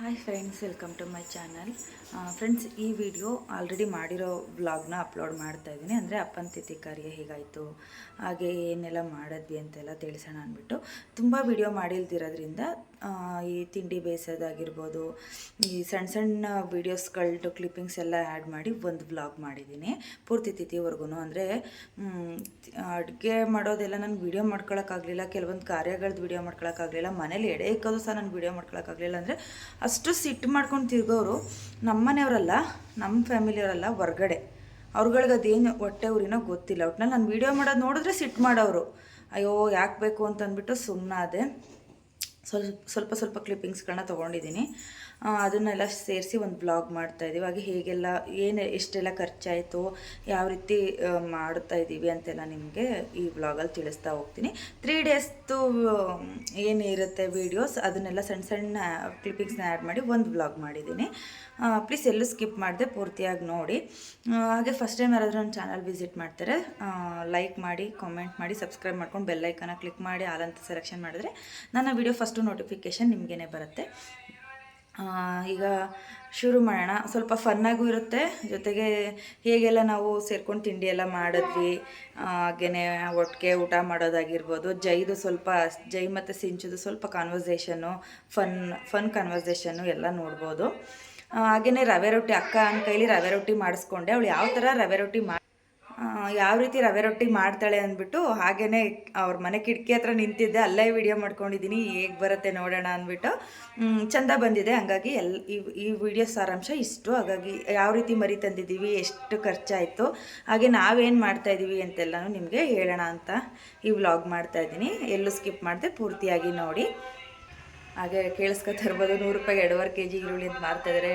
Hi friends welcome to my channel friends ಈ video already ಮಾಡಿರೋ ವ್ಲಾಗ್ನ ಅಪ್ಲೋಡ್ ಮಾಡ್ತಾ ಇದ್ದೀನಿ. ಅಂದರೆ ಅಪ್ಪನ ತಿಥಿ ಕಾರ್ಯ ಹೇಗಾಯಿತು. ಹಾಗೆ ಏನೆಲ್ಲ ಮಾಡಿದ್ವಿ ಅಂತೆಲ್ಲ ತಿಳಿಸೋಣ ಅಂದ್ಬಿಟ್ಟು. ತುಂಬ ವಿಡಿಯೋ ಮಾಡಿಲ್ದಿರೋದ್ರಿಂದ ಈ ತಿಂಡಿ ಬೇಯಿಸೋದಾಗಿರ್ಬೋದು ಈ ಸಣ್ಣ ಸಣ್ಣ ವೀಡಿಯೋಸ್ಗಳದ್ದು ಕ್ಲಿಪ್ಪಿಂಗ್ಸ್ ಎಲ್ಲ ಆ್ಯಡ್ ಮಾಡಿ ಒಂದು ವ್ಲಾಗ್ ಮಾಡಿದ್ದೀನಿ. ಪೂರ್ತಿ ತಿಥಿವರೆಗೂ ಅಂದರೆ ಅಡುಗೆ ಮಾಡೋದೆಲ್ಲ ನಾನು ವೀಡಿಯೋ ಮಾಡ್ಕೊಳಕ್ಕಾಗಲಿಲ್ಲ, ಕೆಲವೊಂದು ಕಾರ್ಯಗಳದ್ದು ವೀಡಿಯೋ ಮಾಡ್ಕೊಳಕ್ಕಾಗಲಿಲ್ಲ, ಮನೇಲಿ ಎಡೆ ಇಕ್ಕೋದು ಸಹ ನಾನು ವೀಡಿಯೋ ಮಾಡ್ಕೊಳಕ್ಕಾಗಲಿಲ್ಲ ಅಂದರೆ ಅಷ್ಟು ಸಿಟ್ಟು ಮಾಡ್ಕೊಂಡು ತಿರ್ಗೋರು ನಮ್ಮ ಮನೆಯವರಲ್ಲ ನಮ್ಮ ಫ್ಯಾಮಿಲಿಯವರಲ್ಲ ಹೊರ್ಗಡೆ. ಅವ್ರುಗಳಿಗೆ ಅದೇನು ಹೊಟ್ಟೆ ಊರಿನೋ ಗೊತ್ತಿಲ್ಲ. ಒಟ್ನಲ್ಲಿ ನಾನು ವೀಡಿಯೋ ಮಾಡೋದು ನೋಡಿದ್ರೆ ಸಿಟ್ಟು ಮಾಡೋರು ಅಯ್ಯೋ, ಯಾಕೆ ಬೇಕು ಅಂತಂದ್ಬಿಟ್ಟು ಸುಮ್ಮನಾದೆ ಸ್ವಲ್ಪ ಸ್ವಲ್ಪ ಸ್ವಲ್ಪ ಕ್ಲಿಪ್ಪಿಂಗ್ಸ್ಗಳನ್ನ ತೊಗೊಂಡಿದ್ದೀನಿ. ಅದನ್ನೆಲ್ಲ ಸೇರಿಸಿ ಒಂದು ಬ್ಲಾಗ್ ಮಾಡ್ತಾ ಇದ್ದೀವಿ. ಹಾಗೆ ಹೇಗೆಲ್ಲ, ಏನು ಎಷ್ಟೆಲ್ಲ ಖರ್ಚಾಯಿತು, ಯಾವ ರೀತಿ ಮಾಡ್ತಾ ಇದ್ದೀವಿ ಅಂತೆಲ್ಲ ನಿಮಗೆ ಈ ಬ್ಲಾಗಲ್ಲಿ ತಿಳಿಸ್ತಾ ಹೋಗ್ತೀನಿ. ತ್ರೀ ಡೇಸ್ದು ಏನಿರುತ್ತೆ ವೀಡಿಯೋಸ್ ಅದನ್ನೆಲ್ಲ ಸಣ್ಣ ಸಣ್ಣ ಕ್ಲಿಪ್ಪಿಂಗ್ಸ್ನ ಆ್ಯಡ್ ಮಾಡಿ ಒಂದು ಬ್ಲಾಗ್ ಮಾಡಿದ್ದೀನಿ. ಪ್ಲೀಸ್ ಎಲ್ಲೂ ಸ್ಕಿಪ್ ಮಾಡಿದೆ, ಪೂರ್ತಿಯಾಗಿ ನೋಡಿ. ಹಾಗೆ ಫಸ್ಟ್ ಟೈಮ್ ಯಾರಾದರೂ ನನ್ನ ಚಾನಲ್ ವಿಸಿಟ್ ಮಾಡ್ತಾರೆ ಲೈಕ್ ಮಾಡಿ ಕಾಮೆಂಟ್ ಮಾಡಿ ಸಬ್ಸ್ಕ್ರೈಬ್ ಮಾಡ್ಕೊಂಡು ಬೆಲ್ಲೈಕನ ಕ್ಲಿಕ್ ಮಾಡಿ ಆಲಂತ ಸೆಲೆಕ್ಷನ್ ಮಾಡಿದ್ರೆ ನನ್ನ ವಿಡಿಯೋ ಫಸ್ಟು ನೋಟಿಫಿಕೇಷನ್ ನಿಮಗೇನೆ ಬರುತ್ತೆ. ಈಗ ಶುರು ಮಾಡೋಣ. ಸ್ವಲ್ಪ ಫನ್ನಾಗೂ ಇರುತ್ತೆ. ಜೊತೆಗೆ ಹೇಗೆಲ್ಲ ನಾವು ಸೇರ್ಕೊಂಡು ತಿಂಡಿ ಎಲ್ಲ ಮಾಡಿದ್ವಿ ಹಾಗೆಯೇ ಒಟ್ಟಿಗೆ ಊಟ ಮಾಡೋದಾಗಿರ್ಬೋದು. ಜೈದು ಸ್ವಲ್ಪ ಜೈ ಮತ್ತು ಸಿಂಚುದು ಸ್ವಲ್ಪ ಕಾನ್ವರ್ಸೇಷನ್ನು ಫನ್ ಫನ್ ಕಾನ್ವರ್ಸೇಷನ್ನು ಎಲ್ಲ ನೋಡ್ಬೋದು. ಹಾಗೆಯೇ ರವೆ ರೊಟ್ಟಿ ಅಕ್ಕ ಕೈಲಿ ರವೆ ರೊಟ್ಟಿ ಮಾಡಿಸ್ಕೊಂಡೆ. ಅವಳು ಯಾವ ಥರ ರವೆ ರೊಟ್ಟಿ ಮಾ ಆ, ಯಾವ ರೀತಿ ರವೆ ರೊಟ್ಟಿ ಮಾಡ್ತಾಳೆ ಅಂದ್ಬಿಟ್ಟು ಹಾಗೇ ಅವ್ರ ಮನೆ ಕಿಟಕಿ ಹತ್ರ ನಿಂತಿದ್ದೆ, ಅಲ್ಲೇ ವಿಡಿಯೋ ಮಾಡ್ಕೊಂಡಿದ್ದೀನಿ ಹೇಗೆ ಬರುತ್ತೆ ನೋಡೋಣ ಅಂದ್ಬಿಟ್ಟು. ಚಂದ ಬಂದಿದೆ. ಹಂಗಾಗಿ ಎಲ್, ಈ ವಿಡಿಯೋ ಸಾರಾಂಶ ಇಷ್ಟು. ಹಾಗಾಗಿ ಯಾವ ರೀತಿ ಮರಿ ತಂದಿದ್ದೀವಿ, ಎಷ್ಟು ಖರ್ಚಾಯಿತು, ಹಾಗೆ ನಾವೇನು ಮಾಡ್ತಾ ಇದ್ದೀವಿ ಅಂತೆಲ್ಲನೂ ನಿಮಗೆ ಹೇಳೋಣ ಅಂತ ಈ ವ್ಲಾಗ್ ಮಾಡ್ತಾ ಇದ್ದೀನಿ ಎಲ್ಲೂ ಸ್ಕಿಪ್ ಮಾಡಿದೆ, ಪೂರ್ತಿಯಾಗಿ ನೋಡಿ. ಹಾಗೆ ಕೇಳಿಸ್ಕೊತಾ ಇರ್ಬೋದು ನೂರು ರೂಪಾಯಿಗೆ ಎರಡುವರೆ ಕೆ ಜಿ ಈರುಳ್ಳಿ ಅಂತ ಮಾಡ್ತಾಯಿದ್ದಾರೆ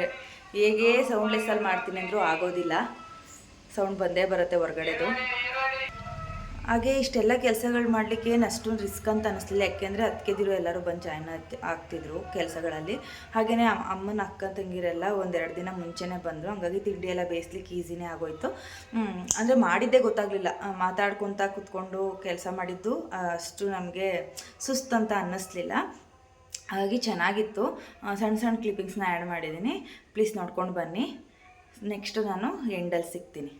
ಹೇಗೆ ಸೌಂಡ್ಲೆಸ್ಸಲ್ಲಿ ಮಾಡ್ತೀನಿ ಅಂದರೂ ಆಗೋದಿಲ್ಲ. ಸೌಂಡ್ ಬಂದೇ ಬರುತ್ತೆ ಹೊರಗಡೆದು. ಹಾಗೆ ಇಷ್ಟೆಲ್ಲ ಕೆಲಸಗಳು ಮಾಡಲಿಕ್ಕೆ ಏನು ಅಷ್ಟೊಂದು ರಿಸ್ಕ್ ಅಂತ ಅನ್ನಿಸ್ಲಿಲ್ಲ ಯಾಕೆಂದರೆ ಅದಕ್ಕೆದಿರು ಎಲ್ಲರೂ ಬಂದು ಜಾಯ್ನ್ ಆಗ್ತಿದ್ರು ಕೆಲಸಗಳಲ್ಲಿ. ಹಾಗೆಯೇ ಅಮ್ಮನ ಅಕ್ಕ ತಂಗಿರೆಲ್ಲ ಒಂದೆರಡು ದಿನ ಮುಂಚೆನೇ ಬಂದರು. ಹಂಗಾಗಿ ತಿಂಡಿ ಎಲ್ಲ ಬೇಯಿಸ್ಲಿಕ್ಕೆ ಈಸಿನೇ ಆಗೋಯ್ತು. ಅಂದರೆ ಮಾಡಿದ್ದೇ ಗೊತ್ತಾಗಲಿಲ್ಲ. ಮಾತಾಡ್ಕೊತ ಕೂತ್ಕೊಂಡು ಕೆಲಸ ಮಾಡಿದ್ದು ಅಷ್ಟು ನಮಗೆ ಸುಸ್ತು ಸುಸ್ತಂತ ಅನ್ನಿಸ್ಲಿಲ್ಲ. ಹಾಗಾಗಿ ಚೆನ್ನಾಗಿತ್ತು. ಸಣ್ಣ ಸಣ್ಣ ಕ್ಲಿಪ್ಪಿಂಗ್ಸ್ನ ಆ್ಯಡ್ ಮಾಡಿದ್ದೀನಿ ಪ್ಲೀಸ್ ನೋಡ್ಕೊಂಡು ಬನ್ನಿ. ನೆಕ್ಸ್ಟು ನಾನು ಎಂಡಲ್ಲಿ ಸಿಗ್ತೀನಿ.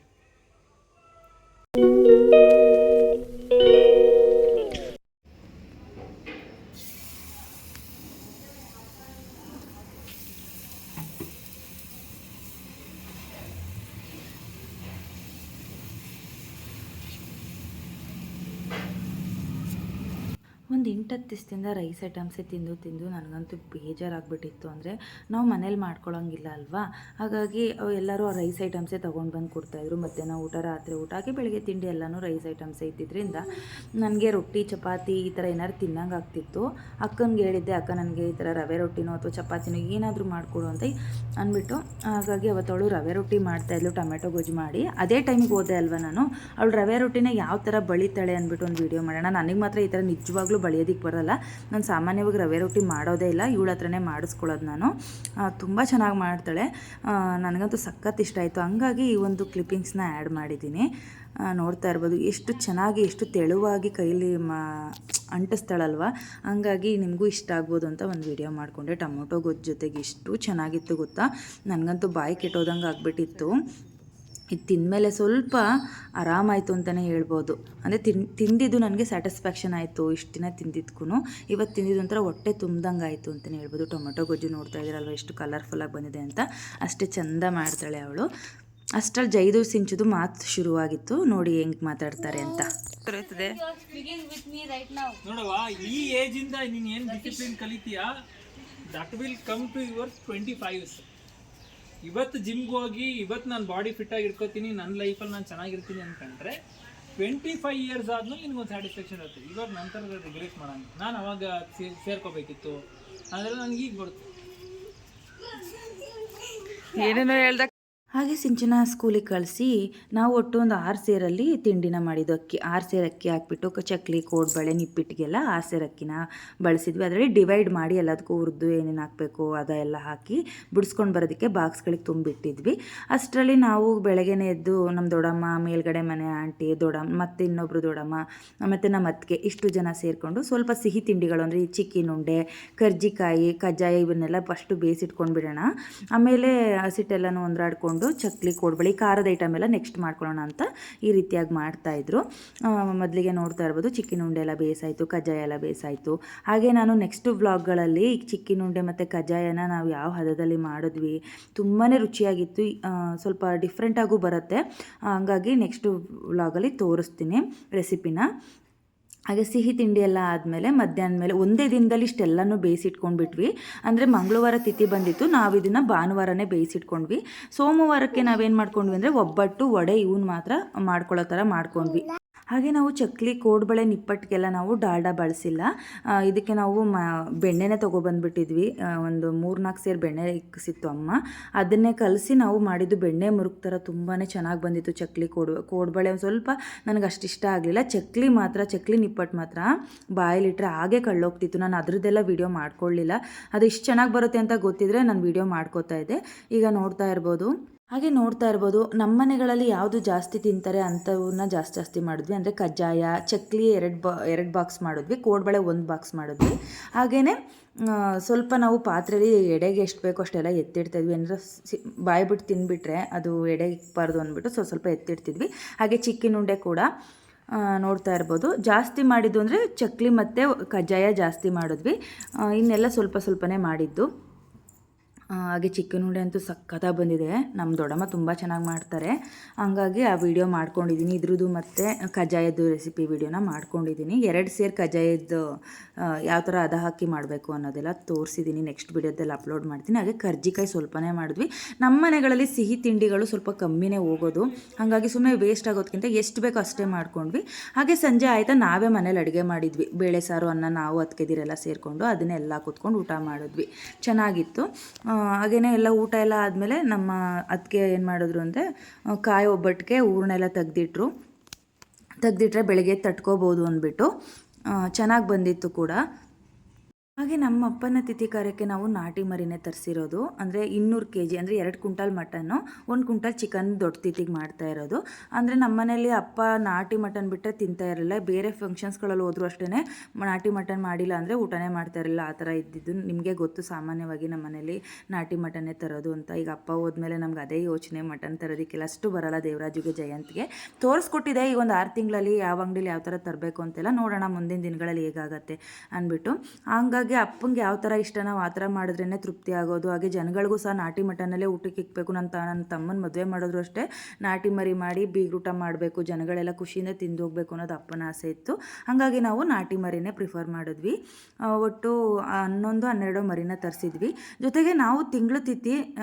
ಒಂದು ಎಂಟತ್ತು ದಿವಸದಿಂದ ರೈಸ್ ಐಟಮ್ಸೇ ತಿಂದು ತಿಂದು ನನಗಂತೂ ಬೇಜಾರಾಗ್ಬಿಟ್ಟಿತ್ತು ಅಂದರೆ ನಾವು ಮನೇಲಿ ಮಾಡ್ಕೊಳ್ಳೋಂಗಿಲ್ಲ ಅಲ್ವಾ? ಹಾಗಾಗಿ ಎಲ್ಲರೂ ಆ ರೈಸ್ ಐಟಮ್ಸೇ ತೊಗೊಂಡು ಬಂದು ಕೊಡ್ತಾಯಿದ್ರು. ಮಧ್ಯಾಹ್ನ ಊಟ, ರಾತ್ರಿ ಊಟ, ಹಾಗೆ ಬೆಳಗ್ಗೆ ತಿಂಡಿ ಎಲ್ಲನೂ ರೈಸ್ ಐಟಮ್ಸೇ ಇದ್ದಿದ್ದರಿಂದ ನನಗೆ ರೊಟ್ಟಿ, ಚಪಾತಿ ಈ ಥರ ಏನಾದ್ರು ತಿನ್ನಂಗೆ ಆಗ್ತಿತ್ತು. ಅಕ್ಕನಿಗೆ ಹೇಳಿದ್ದೆ, ಅಕ್ಕ, ನನಗೆ ಈ ಥರ ರವೆ ರೊಟ್ಟಿನೋ ಅಥವಾ ಚಪಾತಿನೋ ಏನಾದರೂ ಮಾಡಿಕೊಡು ಅಂತ ಅಂದ್ಬಿಟ್ಟು ಹಾಗಾಗಿ ಅವತ್ತವಳು ರವೆ ರೊಟ್ಟಿ ಮಾಡ್ತಾಯಿದ್ಲು, ಟೊಮೆಟೊ ಗೊಜ್ಜು ಮಾಡಿ. ಅದೇ ಟೈಮಿಗೆ ಹೋದೆ ಅಲ್ವಾ ನಾನು. ಅವಳು ರವೆ ರೊಟ್ಟಿನ ಯಾವ ಥರ ಬಳಿತಾಳೆ ಅಂದ್ಬಿಟ್ಟು ಒಂದು ವಿಡಿಯೋ ಮಾಡೋಣ. ನನಗೆ ಮಾತ್ರ ಈ ಥರ ನಿಜವಾಗ್ಲೂ ಬಳಿಯೋದಕ್ಕೆ ಬರಲ್ಲ. ನಾನು ಸಾಮಾನ್ಯವಾಗಿ ರವೆ ರೊಟ್ಟಿ ಮಾಡೋದೇ ಇಲ್ಲ. ಇವಳ ಹತ್ರನೇ ಮಾಡಿಸ್ಕೊಳ್ಳೋದು ನಾನು. ತುಂಬ ಚೆನ್ನಾಗಿ ಮಾಡ್ತಾಳೆ. ನನಗಂತೂ ಸಖತ್ ಇಷ್ಟ ಆಯಿತು. ಹಂಗಾಗಿ ಈ ಒಂದು ಕ್ಲಿಪ್ಪಿಂಗ್ಸ್ನ ಆ್ಯಡ್ ಮಾಡಿದ್ದೀನಿ. ನೋಡ್ತಾ ಇರ್ಬೋದು. ಎಷ್ಟು ಚೆನ್ನಾಗಿ, ಎಷ್ಟು ತೆಳುವಾಗಿ ಕೈಲಿ ಮಾ, ಅಂಟಿಸ್ತಾಳಲ್ವ? ಹಂಗಾಗಿ ನಿಮಗೂ ಇಷ್ಟ ಆಗ್ಬೋದು ಅಂತ ಒಂದು ವಿಡಿಯೋ ಮಾಡಿಕೊಂಡೆ. ಟೊಮೊಟೊ ಗೊಜ್ಜು ಜೊತೆಗೆ ಎಷ್ಟು ಚೆನ್ನಾಗಿತ್ತು ಗೊತ್ತಾ? ನನಗಂತೂ ಬಾಯಿ ಕೆಟ್ಟೋದಂಗೆ ಆಗ್ಬಿಟ್ಟಿತ್ತು. ಇದು ತಿಂದಮೇಲೆ ಸ್ವಲ್ಪ ಆರಾಮಾಯಿತು ಅಂತಲೇ ಹೇಳ್ಬೋದು. ಅಂದರೆ ತಿನ್ ತಿಂದಿದ್ದು ನನಗೆ ಸ್ಯಾಟಿಸ್ಫ್ಯಾಕ್ಷನ್ ಆಯಿತು ಇಷ್ಟು ದಿನ ತಿಂದಿದ್ಕೂ ಇವತ್ತು ತಿಂದಿದ್ದು ಒಂಥರ ಹೊಟ್ಟೆ ತುಂಬ್ದಂಗೆ ಆಯಿತು ಅಂತಲೇ ಹೇಳ್ಬೋದು. ಟೊಮೆಟೊ ಗೊಜ್ಜು ನೋಡ್ತಾ ಇದ್ದೀರಲ್ವ ಎಷ್ಟು ಕಲರ್ಫುಲ್ಲಾಗಿ ಬಂದಿದೆ ಅಂತ. ಅಷ್ಟೇ ಚಂದ ಮಾಡ್ತಾಳೆ ಅವಳು. ಅಷ್ಟರಲ್ಲಿ ಜೈದು ಸಿಂಚುದು ಮಾತು ಶುರುವಾಗಿತ್ತು. ನೋಡಿ ಹೆಂಗೆ ಮಾತಾಡ್ತಾರೆ ಅಂತ. ನೋಡವ್ವ ಈ ಏಜ್ ಇಂದ ನೀನ್ ಏನ್ discipline ಕಲಿತೀಯಾ? That will come to your twenty fives ಇವತ್ತು ಜಿಮ್ಗೆ ಹೋಗಿ, ಇವತ್ತು ನಾನು ಬಾಡಿ ಫಿಟ್ ಆಗಿ ಇಟ್ಕೋತೀನಿ ನನ್ನ ಲೈಫಲ್ಲಿ ನಾನು ಚೆನ್ನಾಗಿರ್ತೀನಿ ಅನ್ಕೊಂಡ್ರೆ ಟ್ವೆಂಟಿ ಫೈವ್ ಇಯರ್ಸ್ ಆದ್ಮೇಲೆ ನಿನ್ಗೊಂದು ಸ್ಯಾಟಿಸ್ಫ್ಯಾಕ್ಷನ್ ಇರುತ್ತೆ. ಇವಾಗ ನಂತರ ರಿಗ್ರೆಟ್ ಮಾಡೋಣ. ನಾನು ಅವಾಗ ಸೇರ್ಕೋಬೇಕಿತ್ತು. ಅದೆಲ್ಲ ನನಗೆ ಈಗ ಬರುತ್ತೆ. ಏನೇನೋ ಹೇಳ್ದ ಹಾಗೆ ಸಿಂಚನ ಸ್ಕೂಲಿಗೆ ಕಳಿಸಿ ನಾವು ಒಟ್ಟು ಒಂದು ಆರು ಸೇರಲ್ಲಿ ತಿಂಡಿನ ಮಾಡಿದ್ದು ಅಕ್ಕಿ ಆರು ಸೇರು ಅಕ್ಕಿ ಹಾಕ್ಬಿಟ್ಟು ಚಕ್ಲಿ ಕೋಡ್ಬಳೆ ನಿಪ್ಪಿಟ್ಟಿಗೆಲ್ಲ ಆರು ಸೇರು ಅಕ್ಕಿನ ಬಳಸಿದ್ವಿ. ಅದರಲ್ಲಿ ಡಿವೈಡ್ ಮಾಡಿ ಎಲ್ಲದಕ್ಕೂ ಹುರಿದು ಏನೇನು ಹಾಕಬೇಕು ಅದೆಲ್ಲ ಹಾಕಿ ಬಿಡಿಸ್ಕೊಂಡು ಬರೋದಕ್ಕೆ ಬಾಕ್ಸ್ಗಳಿಗೆ ತುಂಬಿಟ್ಟಿದ್ವಿ. ಅಷ್ಟರಲ್ಲಿ ನಾವು ಬೆಳಗ್ಗೆನೇ ಎದ್ದು ನಮ್ಮ ದೊಡ್ಡಮ್ಮ, ಮೇಲ್ಗಡೆ ಮನೆ ಆಂಟಿ, ದೊಡ್ಡಮ್ಮ ಮತ್ತು ಇನ್ನೊಬ್ಬರು ದೊಡ್ಡಮ್ಮ, ಮತ್ತು ನಮ್ಮ ಅತ್ತಿಗೆ ಇಷ್ಟು ಜನ ಸೇರಿಕೊಂಡು ಸ್ವಲ್ಪ ಸಿಹಿ ತಿಂಡಿಗಳು ಅಂದರೆ ಈ ಚಿಕ್ಕಿನ ಉಂಡೆ, ಕರ್ಜಿಕಾಯಿ, ಕಜ್ಜಾಯ ಇವನ್ನೆಲ್ಲ ಫಸ್ಟು ಬೇಯಿಸಿಟ್ಕೊಂಡು ಬಿಡೋಣ ಆಮೇಲೆ ಹಸಿಟ್ಟೆಲ್ಲನೂ ಹೊಂದ್ರಾಡ್ಕೊಂಡು ಚಕ್ಲಿ ಕೋಡ್ಬಳಿ, ಖಾರದ ಐಟಮ್ ಎಲ್ಲ ನೆಕ್ಸ್ಟ್ ಮಾಡ್ಕೊಳ್ಳೋಣ ಅಂತ ಈ ರೀತಿಯಾಗಿ ಮಾಡ್ತಾಯಿದ್ರು ಮೊದಲಿಗೆ ನೋಡ್ತಾ ಇರ್ಬೋದು ಚಿಕ್ಕಿನ ಉಂಡೆ ಎಲ್ಲ ಬೇಯಿಸಾಯಿತು ಕಜ್ಜಾಯ ಎಲ್ಲ ಬೇಯಿಸಾಯಿತು ಹಾಗೆ ನಾನು ನೆಕ್ಸ್ಟ್ ವ್ಲಾಗ್ಗಳಲ್ಲಿ ಚಿಕ್ಕಿನ ಉಂಡೆ ಮತ್ತು ಕಜ್ಜಾಯನ ನಾವು ಯಾವ ಹದದಲ್ಲಿ ಮಾಡಿದ್ವಿ ತುಂಬಾ ರುಚಿಯಾಗಿತ್ತು ಸ್ವಲ್ಪ ಡಿಫ್ರೆಂಟಾಗೂ ಬರುತ್ತೆ. ಹಂಗಾಗಿ ನೆಕ್ಸ್ಟ್ ವ್ಲಾಗಲ್ಲಿ ತೋರಿಸ್ತೀನಿ ರೆಸಿಪಿನ ಹಾಗೆ ಸಿಹಿ ತಿಂಡಿ ಎಲ್ಲ ಆದಮೇಲೆ ಮಧ್ಯಾಹ್ನ ಮೇಲೆ ಒಂದೇ ದಿನದಲ್ಲಿ ಇಷ್ಟೆಲ್ಲನೂ ಬೇಯಿಸಿಟ್ಕೊಂಡ್ಬಿಟ್ವಿ. ಅಂದರೆ ಮಂಗಳವಾರ ತಿಥಿ ಬಂದಿತ್ತು, ನಾವು ಇದನ್ನು ಭಾನುವಾರನೇ ಬೇಯಿಸಿಟ್ಕೊಂಡ್ವಿ. ಸೋಮವಾರಕ್ಕೆ ನಾವೇನು ಮಾಡ್ಕೊಂಡ್ವಿ ಅಂದರೆ ಒಬ್ಬಟ್ಟು, ವಡೆ ಇವನ್ನ ಮಾತ್ರ ಮಾಡ್ಕೊಳ್ಳೋ ಥರ ಮಾಡ್ಕೊಂಡ್ವಿ. ಹಾಗೆ ನಾವು ಚಕ್ಲಿ ಕೋಡ್ಬಳೆ ನಿಪ್ಪಟ್ಟಿಗೆಲ್ಲ ನಾವು ಡಾಲ್ಡಾ ಬಳಸಿಲ್ಲ. ಇದಕ್ಕೆ ನಾವು ಮ, ಬೆಣ್ಣೆನೇ ತೊಗೊಬಂದ್ಬಿಟ್ಟಿದ್ವಿ. ಒಂದು ಮೂರ್ನಾಲ್ಕು ಸೇರು ಬೆಣ್ಣೆ ಇಕ್ಕಿಸಿತ್ತು ಅಮ್ಮ. ಅದನ್ನೇ ಕಲಸಿ ನಾವು ಮಾಡಿದ್ದು ಬೆಣ್ಣೆ ಮುರುಕ್ ಥರ ತುಂಬಾ ಚೆನ್ನಾಗಿ ಬಂದಿತ್ತು ಚಕ್ಲಿ ಕೋಡ್ ಕೋಡ್ಬಳೆ ಒಂದು ಸ್ವಲ್ಪ ನನಗೆ ಅಷ್ಟು ಇಷ್ಟ ಆಗಲಿಲ್ಲ. ಚಕ್ಲಿ ಮಾತ್ರ, ಚಕ್ಲಿ ನಿಪ್ಪಟ್ಟು ಮಾತ್ರ ಬಾಯಲ್ಲಿಟ್ಟರೆ ಹಾಗೆ ಕಳ್ಳೋಗ್ತಿತ್ತು. ನಾನು ಅದರದ್ದೆಲ್ಲ ವೀಡಿಯೋ ಮಾಡ್ಕೊಳ್ಳಿಲ್ಲ. ಅದು ಇಷ್ಟು ಚೆನ್ನಾಗಿ ಬರುತ್ತೆ ಅಂತ ಗೊತ್ತಿದ್ರೆ ನಾನು ವೀಡಿಯೋ ಮಾಡ್ಕೋತಾ ಇದ್ದೆ. ಈಗ ನೋಡ್ತಾ ಇರ್ಬೋದು. ಹಾಗೆ ನೋಡ್ತಾ ಇರ್ಬೋದು, ನಮ್ಮ ಮನೆಗಳಲ್ಲಿ ಯಾವುದು ಜಾಸ್ತಿ ತಿಂತಾರೆ ಅಂಥವನ್ನ ಜಾಸ್ತಿ ಜಾಸ್ತಿ ಮಾಡಿದ್ವಿ. ಅಂದರೆ ಕಜ್ಜಾಯ, ಚಕ್ಲಿ ಎರಡು ಬಾ, ಎರಡು ಬಾಕ್ಸ್ ಮಾಡಿದ್ವಿ, ಕೋಡ್ಬಳೆ ಒಂದು ಬಾಕ್ಸ್ ಮಾಡಿದ್ವಿ. ಹಾಗೆಯೇ ಸ್ವಲ್ಪ ನಾವು ಪಾತ್ರೆಯಲ್ಲಿ ಎಡೆಗೆ ಎಷ್ಟು ಬೇಕೋ ಅಷ್ಟೆಲ್ಲ ಎತ್ತಿಡ್ತಿದ್ವಿ ಅಂದರೆ ಸಿ, ಬಾಯಿ ಬಿಟ್ಟು ತಿಂದುಬಿಟ್ರೆ ಅದು ಎಡೆಗೆ ಇಕ್ಬಾರ್ದು ಅಂದ್ಬಿಟ್ಟು ಸ್ವಲ್ಪ ಸ್ವಲ್ಪ ಎತ್ತಿಡ್ತಿದ್ವಿ. ಹಾಗೆ ಚಿಕ್ಕಿನ ಉಂಡೆ ಕೂಡ ನೋಡ್ತಾ ಇರ್ಬೋದು. ಜಾಸ್ತಿ ಮಾಡಿದ್ದು ಅಂದರೆ ಚಕ್ಲಿ ಮತ್ತು ಕಜ್ಜಾಯ ಜಾಸ್ತಿ ಮಾಡಿದ್ವಿ. ಇನ್ನೆಲ್ಲ ಸ್ವಲ್ಪ ಸ್ವಲ್ಪನೇ ಮಾಡಿದ್ದು. ಹಾಗೆ ಚಿಕನ್ ಉಂಡೆ ಅಂತೂ ಸಖತ್ತಾಗಿ ಬಂದಿದೆ. ನಮ್ಮ ದೊಡ್ಡಮ್ಮ ತುಂಬ ಚೆನ್ನಾಗಿ ಮಾಡ್ತಾರೆ. ಹಂಗಾಗಿ ಆ ವಿಡಿಯೋ ಮಾಡ್ಕೊಂಡಿದ್ದೀನಿ ಇದ್ರದ್ದು ಮತ್ತು ಕಜ್ಜಾಯದ್ದು ರೆಸಿಪಿ ವಿಡಿಯೋನ ಮಾಡ್ಕೊಂಡಿದ್ದೀನಿ ಎರಡು ಸೇರು ಕಜ್ಜಾಯದ್ದು ಯಾವ ಥರ ಅದ ಹಾಕಿ ಮಾಡಬೇಕು ಅನ್ನೋದೆಲ್ಲ ತೋರಿಸಿದ್ದೀನಿ ನೆಕ್ಸ್ಟ್ ವಿಡಿಯೋದಲ್ಲಿ ಅಪ್ಲೋಡ್ ಮಾಡ್ತೀನಿ. ಹಾಗೆ ಕರ್ಜಿಕಾಯಿ ಸ್ವಲ್ಪನೇ ಮಾಡಿದ್ವಿ. ನಮ್ಮ ಮನೆಗಳಲ್ಲಿ ಸಿಹಿ ತಿಂಡಿಗಳು ಸ್ವಲ್ಪ ಕಮ್ಮಿನೇ ಹೋಗೋದು. ಹಾಗಾಗಿ ಸುಮ್ಮನೆ ವೇಸ್ಟ್ ಆಗೋದಕ್ಕಿಂತ ಎಷ್ಟು ಬೇಕೋ ಅಷ್ಟೇ ಮಾಡ್ಕೊಂಡ್ವಿ. ಹಾಗೆ ಸಂಜೆ ಆಯಿತಾ ನಾವೇ ಮನೇಲಿ ಅಡುಗೆ ಮಾಡಿದ್ವಿ. ಬೇಳೆ ಸಾರು, ಅನ್ನ, ನಾವು ಅದಕ್ಕೆದಿರೆಲ್ಲ ಸೇರಿಕೊಂಡು ಅದನ್ನೆಲ್ಲ ಕೂತ್ಕೊಂಡು ಊಟ ಮಾಡಿದ್ವಿ. ಚೆನ್ನಾಗಿತ್ತು. ಹಾಗೆಯೇ ಎಲ್ಲ ಊಟ ಎಲ್ಲ ಆದಮೇಲೆ ನಮ್ಮ ಅದಕ್ಕೆ ಏನು ಮಾಡಿದ್ರು ಅಂದರೆ ಕಾಯಿ ಒಬ್ಬಟ್ಟಿಗೆ ಹೂರ್ಣೆಲ್ಲ ತೆಗ್ದಿಟ್ರು. ತೆಗ್ದಿಟ್ರೆ ಬೆಳಗ್ಗೆ ತಟ್ಕೋಬೋದು ಅಂದ್ಬಿಟ್ಟು ಚೆನ್ನಾಗಿ ಬಂದಿತ್ತು ಕೂಡ. ಹಾಗೆ ನಮ್ಮ ಅಪ್ಪನ ತಿಥಿ ಕಾರ್ಯಕ್ಕೆ ನಾವು ನಾಟಿ ಮರಿನೇ ತರಿಸಿರೋದು. ಅಂದರೆ ಇನ್ನೂರು ಕೆ ಜಿ ಅಂದರೆ ಎರಡು ಕುಂಟಾಲ್ ಮಟನ್ನು, ಒಂದು ಕುಂಟಾಲ್ ಚಿಕನ್ ದೊಡ್ಡ ತಿಥಿಗೆ ಮಾಡ್ತಾ ಇರೋದು. ಅಂದರೆ ನಮ್ಮ ಮನೇಲಿ ಅಪ್ಪ ನಾಟಿ ಮಟನ್ ಬಿಟ್ಟರೆ ತಿಂತಾ ಇರಲಿಲ್ಲ. ಬೇರೆ ಫಂಕ್ಷನ್ಸ್ಗಳಲ್ಲಿ ಹೋದ್ರು ಅಷ್ಟೇ ನಾಟಿ ಮಟನ್ ಮಾಡಿಲ್ಲ ಅಂದರೆ ಊಟನೇ ಮಾಡ್ತಾ ಇರಲಿಲ್ಲ. ಆ ಥರ ಇದ್ದಿದ್ದು ನಿಮಗೆ ಗೊತ್ತು ಸಾಮಾನ್ಯವಾಗಿ ನಮ್ಮ ಮನೇಲಿ ನಾಟಿ ಮಟನ್ನೇ ತರೋದು ಅಂತ. ಈಗ ಅಪ್ಪ ಹೋದ್ಮೇಲೆ ನಮ್ಗೆ ಅದೇ ಯೋಚನೆ, ಮಟನ್ ತರೋದಕ್ಕೆಲ್ಲ. ಅಷ್ಟು ಬರಲ್ಲ ದೇವರಾಜುಗೆ, ಜಯಂತಿಗೆ. ತೋರಿಸ್ಕೊಟ್ಟಿದೆ ಈಗ ಒಂದು ಆರು ತಿಂಗಳಲ್ಲಿ ಯಾವ ಅಂಗಡಿಲಿ ಯಾವ ಥರ ತರಬೇಕು ಅಂತೆಲ್ಲ ನೋಡೋಣ. ಮುಂದಿನ ದಿನಗಳಲ್ಲಿ ಹೇಗಾಗತ್ತೆ ಅಂದ್ಬಿಟ್ಟು. ಹಂಗಾಗಿ ಅಪ್ಪಂಗೆ ಯಾವ ಥರ ಇಷ್ಟ? ನಾವು ಆ ಥರ ಮಾಡಿದ್ರೇ ತೃಪ್ತಿ ಆಗೋದು. ಹಾಗೆ ಜನಗಳಿಗೂ ಸಹ ನಾಟಿ ಮಟನಲ್ಲೇ ಊಟಕ್ಕೆ ಇಕ್ಕಬೇಕು ನನ್ನ ತ ನನ್ನ ತಮ್ಮನ ಮದುವೆ ಮಾಡಿದ್ರು ಅಷ್ಟೇ ನಾಟಿ ಮರಿ ಮಾಡಿ ಬೀಗ್ರೂಟ ಮಾಡಬೇಕು ಜನಗಳೆಲ್ಲ ಖುಷಿಯಿಂದ ತಿಂದು ಹೋಗಬೇಕು ಅನ್ನೋದು ಅಪ್ಪನ ಆಸೆ ಇತ್ತು. ಹಾಗಾಗಿ ನಾವು ನಾಟಿ ಮರಿನೇ ಪ್ರಿಫರ್ ಮಾಡಿದ್ವಿ. ಒಟ್ಟು ಹನ್ನೊಂದು ಹನ್ನೆರಡು ಮರಿನ ತರಿಸಿದ್ವಿ. ಜೊತೆಗೆ ನಾವು ತಿಂಗಳು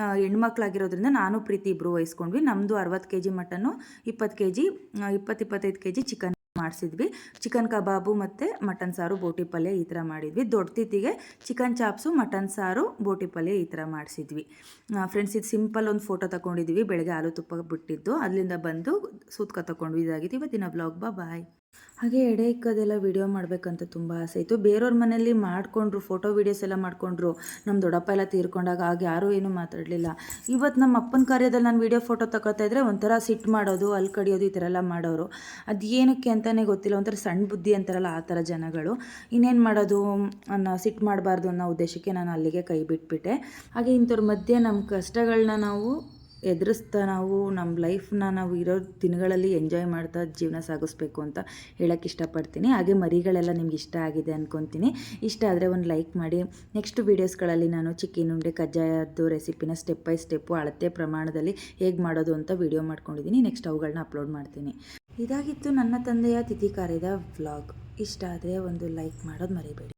ಆ, ಹೆಣ್ಮಕ್ಳಾಗಿರೋದ್ರಿಂದ ನಾನು ಪ್ರೀತಿ ಇಬ್ಬರು ವಹಿಸ್ಕೊಂಡ್ವಿ. ನಮ್ಮದು ಅರವತ್ತು ಕೆ ಜಿ ಮಟನ್ನು ಇಪ್ಪತ್ತು ಕೆ ಜಿ ಇಪ್ಪತ್ತು ಇಪ್ಪತ್ತೈದು ಕೆ ಜಿ ಚಿಕನ್. ಮಾಡಿಸಿದ್ವಿ. ಚಿಕನ್ ಕಬಾಬು ಮತ್ತು ಮಟನ್ ಸಾರು, ಬೋಟಿ ಪಲ್ಯ ಈ ಥರ ಮಾಡಿದ್ವಿ. ದೊಡ್ಡ ತಿಥಿಗೆ ಚಿಕನ್ ಚಾಪ್ಸು, ಮಟನ್ ಸಾರು, ಬೋಟಿ ಪಲ್ಯ ಈ ಥರ ಮಾಡಿಸಿದ್ವಿ. ಫ್ರೆಂಡ್ಸ್ ಇದು ಸಿಂಪಲ್ ಒಂದು ಫೋಟೋ ತಗೊಂಡಿದ್ವಿ ಬೆಳಗ್ಗೆ ಆಲೂ ತುಪ್ಪ ಬಿಟ್ಟಿದ್ದು. ಅಲ್ಲಿಂದ ಬಂದು ಸೂತ್ಕ ತಗೊಂಡ್ವಿ ಇದಾಗಿತ್ತು ಇವತ್ತಿನ ಬ್ಲಾಗ್ ಬಾ ಬಾಯ್ ಹಾಗೆ ಎಡೆ ಇಕ್ಕೋದೆಲ್ಲ ವಿಡಿಯೋ ಮಾಡಬೇಕಂತ ತುಂಬ ಆಸೆ ಇತ್ತು. ಬೇರೆಯವ್ರ ಮನೆಯಲ್ಲಿ ಮಾಡಿಕೊಂಡ್ರು ಫೋಟೋ ವೀಡಿಯೋಸ್ ಎಲ್ಲ ಮಾಡಿಕೊಂಡ್ರು ನಮ್ಮ ದೊಡ್ಡಪ್ಪ ಎಲ್ಲ ತೀರ್ಕೊಂಡಾಗ ಆಗ ಯಾರೂ ಏನೂ ಮಾತಾಡಲಿಲ್ಲ. ಇವತ್ತು ನಮ್ಮ ಅಪ್ಪನ ಕಾರ್ಯದಲ್ಲಿ ನಾನು ವೀಡಿಯೋ ಫೋಟೋ ತಗೋತಾ ಇದ್ದರೆ ಒಂಥರ ಸಿಟ್ಟು ಮಾಡೋದು, ಅಲ್ಲಿ ಕಡಿಯೋದು ಈ ಥರ ಎಲ್ಲ ಮಾಡೋರು. ಅದು ಏನಕ್ಕೆ ಅಂತಲೇ ಗೊತ್ತಿಲ್ಲ, ಒಂಥರ ಸಣ್ಣ ಬುದ್ಧಿ ಅಂತಾರಲ್ಲ ಆ ಥರ ಜನಗಳು. ಇನ್ನೇನು ಮಾಡೋದು, ಅನ್ನೋ ಸಿಟ್ಟು ಮಾಡಬಾರ್ದು ಅನ್ನೋ ಉದ್ದೇಶಕ್ಕೆ ನಾನು ಅಲ್ಲಿಗೆ ಕೈ ಬಿಟ್ಬಿಟ್ಟೆ. ಹಾಗೆ ಇಂಥವ್ರ ಮಧ್ಯೆ ನಮ್ಮ ಕಷ್ಟಗಳನ್ನ ನಾವು ಎದುರಿಸ್ತಾ ನಾವು ನಮ್ಮ ಲೈಫ್ನ ನಾವು ಇರೋ ದಿನಗಳಲ್ಲಿ ಎಂಜಾಯ್ ಮಾಡ್ತಾ ಜೀವನ ಸಾಗಿಸ್ಬೇಕು ಅಂತ ಹೇಳೋಕ್ಕೆ ಇಷ್ಟಪಡ್ತೀನಿ. ಹಾಗೆ ಮರಿಗಳೆಲ್ಲ ನಿಮ್ಗೆ ಇಷ್ಟ ಆಗಿದೆ ಅಂದ್ಕೊತೀನಿ ಇಷ್ಟ ಆದರೆ ಒಂದು ಲೈಕ್ ಮಾಡಿ. ನೆಕ್ಸ್ಟ್ ವೀಡಿಯೋಸ್ಗಳಲ್ಲಿ ನಾನು ಚಿಕನ್ ಉಂಡೆ ಕಜ್ಜಾಯದ್ದು ರೆಸಿಪಿನ ಸ್ಟೆಪ್ ಬೈ ಸ್ಟೆಪ್ಪು ಅಳತೆ ಪ್ರಮಾಣದಲ್ಲಿ ಹೇಗೆ ಮಾಡೋದು ಅಂತ ವೀಡಿಯೋ ಮಾಡ್ಕೊಂಡಿದ್ದೀನಿ. ನೆಕ್ಸ್ಟ್ ಅವುಗಳನ್ನ ಅಪ್ಲೋಡ್ ಮಾಡ್ತೀನಿ. ಇದಾಗಿತ್ತು ನನ್ನ ತಂದೆಯ ತಿಥಿ ಕಾರ್ಯದ ವ್ಲಾಗ್. ಇಷ್ಟ ಆದರೆ ಒಂದು ಲೈಕ್ ಮಾಡೋದು ಮರಿಬೇಡಿ.